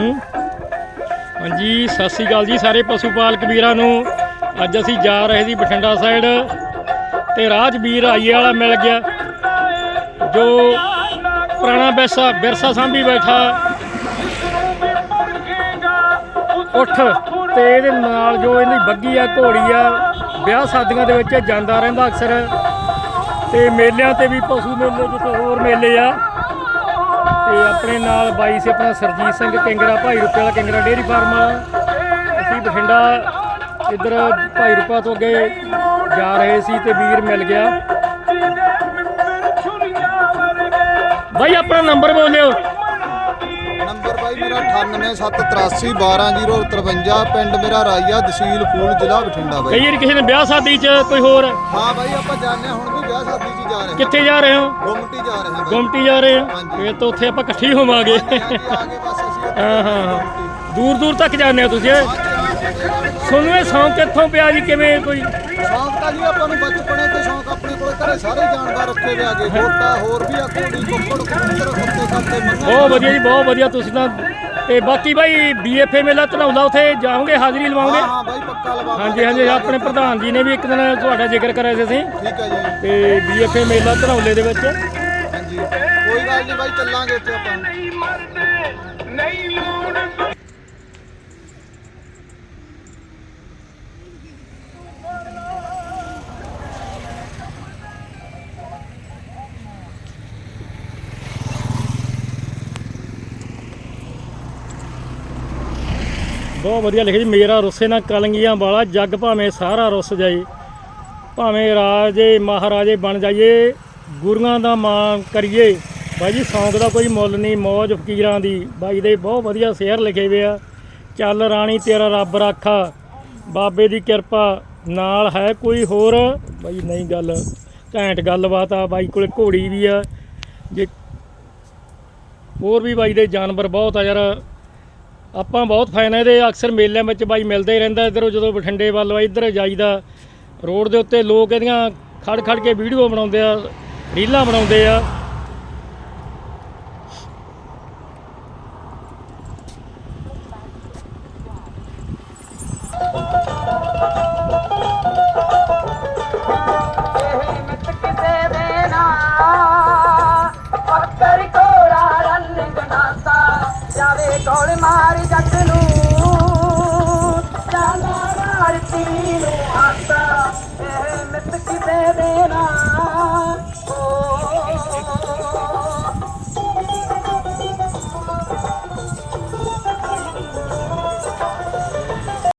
ਹੂੰ। ਹਾਂਜੀ, ਸਤਿ ਸ੍ਰੀ ਅਕਾਲ ਜੀ ਸਾਰੇ ਪਸ਼ੂ ਪਾਲਕ ਵੀਰਾਂ ਨੂੰ। ਅੱਜ ਅਸੀਂ ਜਾ ਰਹੇ ਸੀ ਬਠਿੰਡਾ ਸਾਈਡ ਤੇ ਰਾਜ ਵੀਰ ਆਈਏ ਵਾਲਾ ਮਿਲ ਗਿਆ, ਜੋ ਪੁਰਾਣਾ ਵਿਰਸਾ ਵਿਰਸਾ ਸਾਂਭੀ ਬੈਠਾ। ਉੱਠ ਤੇ ਇਹਦੇ ਨਾਲ ਜੋ ਇਹਦੀ ਬੱਗੀ ਆ, ਘੋੜੀ ਆ, ਵਿਆਹ ਸ਼ਾਦੀਆਂ ਦੇ ਵਿੱਚ ਜਾਂਦਾ ਰਹਿੰਦਾ ਅਕਸਰ। ਤੇ ਮੇਲਿਆਂ ਤੇ ਵੀ ਪਸ਼ੂ ਮੇਲੇ, ਜਿੱਥੇ ਹੋਰ ਮੇਲੇ ਆ। ਤੇ ਆਪਣੇ ਨਾਲ ਬਾਈ ਸੀ ਆਪਣਾ ਸਰਜੀਤ ਸਿੰਘ ਕਿੰਗਰਾ ਭਾਈ ਰੁਪਏ ਵਾਲਾ ਕਿੰਗਰਾ ਡੇਅਰੀ ਫਾਰਮ ਵਾਲਾ। ਅਸੀਂ ਬਠਿੰਡਾ ਇੱਧਰ ਭਾਈ ਰੁਪਾ ਤੋਂ ਅੱਗੇ ਜਾ ਰਹੇ ਸੀ ਤੇ ਵੀਰ ਮਿਲ ਗਿਆ। ਬਾਈ ਆਪਣਾ ਨੰਬਰ ਬੋਲਿਓ। ਨੰਬਰ ਬਾਈ ਮੇਰਾ 9878312053 ਪਿੰਡ ਮੇਰਾ ਰਾਈਆ ਤਹਿਸੀਲ ਫੂਲ ਜ਼ਿਲ੍ਹਾ ਬਠਿੰਡਾ ਬਾਈ। ਕਈ ਵਾਰੀ ਕਿਸੇ ਨੇ ਵਿਆਹ ਸ਼ਾਦੀ 'ਚ ਕੋਈ ਹੋਰ। ਹਾਂ ਬਾਈ ਆਪਾਂ ਜਾਣਦੇ ਹਾਂ, ਹੁਣ ਵਿਆਹ ਸ਼ਾਦੀ 'ਚ ਹੀ ਜਾ ਰਹੇ। ਹਾਂ ਕਿੱਥੇ ਜਾ ਰਹੇ ਹੋ? ਗੁੰਮਟੀ ਜਾ ਰਹੇ ਹਾਂ। ਬਾਈ ਗੁੰਮਟੀ ਜਾ ਰਹੇ ਹੋ? ਹਾਂਜੀ। ਫੇਰ ਤਾਂ ਉੱਥੇ ਆਪਾਂ ਇਕੱਠੇ ਹੋਵਾਂਗੇ। ਹਾਂਜੀ, ਹਾਂਜੀ, ਆ ਗਏ ਬਸ ਅਸੀਂ ਉੱਥੇ ਹਾਂ ਹਾਂ। ਦੂਰ ਦੂਰ ਤੱਕ ਜਾਂਦੇ ਹੋ ਤੁਸੀਂ ਤੁਹਾਨੂੰ ਇਹ ਸੌਂਕ ਕਿੱਥੋਂ ਪਿਆ ਜੀ ਕਿਵੇਂ ਕੋਈ? ਸ਼ੌਂਕ ਤਾਂ ਜੀ ਆਪਾਂ ਨੂੰ ਬਚਪਨੇ ਤੋਂ ਸ਼ੌਂਕ ਆਪਣੇ ਕੋਲ ਘਰੇ ਸਾਰੇ ਜਾਨਵਰ ਰੱਖੇ ਵੇ ਆਗੇ ਗੋਟਾ ਹੋਰ ਵੀ ਆ ਘੋੜੀ ਕੁੱਕੜ ਕਬੂਤਰ ਕੁੱਤੇ ਕਰਦੇ ਮੰਗੇ। ਬਹੁਤ ਵਧੀਆ ਜੀ ਬਹੁਤ ਵਧੀਆ। ਤੁਸੀਂ ਤਾਂ ਤੇ ਬਾਕੀ ਭਾਈ ਬੀਐਫਏ ਮੇਲਾ ਧਨੌਲਾ ਉੱਥੇ ਜਾਓਗੇ ਹਾਜ਼ਰੀ ਲਵਾਓਗੇ? ਹਾਂ ਹਾਂ ਬਾਈ ਪੱਕਾ ਲਵਾ ਹਾਂਜੀ ਹਾਂਜੀ ਆਪਣੇ ਪ੍ਰਧਾਨ ਜੀ ਨੇ ਵੀ ਇੱਕ ਦਿਨ ਤੁਹਾਡਾ ਜ਼ਿਕਰ ਕਰਿਆ ਸੀ ਅਸੀਂ। ਠੀਕ ਹੈ ਜੀ। ਤੇ ਬੀਐਫਏ ਮੇਲਾ ਧਨੌਲੇ ਦੇ ਵਿੱਚ। ਹਾਂਜੀ। ਕੋਈ ਗੱਲ ਨਹੀਂ ਬਾਈ ਚੱਲਾਂਗੇ ਉੱਥੇ ਆਪਾਂ। ਬਹੁਤ ਵਧੀਆ ਲਿਖਿਆ ਜੀ, ਮੇਰਾ ਰੁੱਸੇ ਨਾ ਕਲੰਗੀਆਂ ਵਾਲਾ, ਜੱਗ ਭਾਵੇਂ ਸਾਰਾ ਰੁੱਸ ਜਾਏ। ਭਾਵੇਂ ਰਾਜੇ ਮਹਾਰਾਜੇ ਬਣ ਜਾਈਏ, ਗੁਰੂਆਂ ਦਾ ਮਾਣ ਕਰੀਏ। ਬਾਈ ਜੀ ਸੌਂਗ ਦਾ ਕੋਈ ਮੁੱਲ ਨਹੀਂ, ਮੌਜ ਫਕੀਰਾਂ ਦੀ। ਬਾਈ ਦੇ ਬਹੁਤ ਵਧੀਆ ਸ਼ੇਅਰ ਲਿਖੇ ਹੋਏ ਆ। ਚੱਲ ਰਾਣੀ, ਤੇਰਾ ਰੱਬ ਰਾਖਾ। ਬਾਬੇ ਦੀ ਕਿਰਪਾ ਨਾਲ ਹੈ ਕੋਈ ਹੋਰ। ਬਾਈ, ਨਹੀਂ ਗੱਲ, ਘੈਂਟ ਗੱਲਬਾਤ ਆ। ਬਾਈ ਕੋਲੇ ਘੋੜੀ ਵੀ ਆ। ਜੇ ਹੋਰ ਵੀ ਬਾਈ ਦੇ ਜਾਨਵਰ ਬਹੁਤ ਆ ਯਾਰ। ਆਪਾਂ ਬਹੁਤ ਫੈਨ ਇਹਦੇ, ਅਕਸਰ ਮੇਲਿਆਂ ਵਿੱਚ ਬਾਈ ਮਿਲਦਾ ਹੀ ਰਹਿੰਦਾ ਇੱਧਰੋਂ ਜਦੋਂ ਬਠਿੰਡੇ ਵੱਲ ਵਾ, ਇੱਧਰ ਜਾਈਦਾ। ਰੋਡ ਦੇ ਉੱਤੇ ਲੋਕ ਇਹਦੀਆਂ ਖੜ ਖੜ ਕੇ ਵੀਡੀਓ ਬਣਾਉਂਦੇ ਆ, ਰੀਲਾਂ ਬਣਾਉਂਦੇ ਆ। ਜਾਵੇ ਕੋਲ ਮਾਰ ਜੱਟ ਨੂੰ। ਚਾਲਾ ਮਾਰ ਨੂੰ ਆਤਾ ਇਹ ਮਿੱਤ ਕਿਸੇ ਦੇ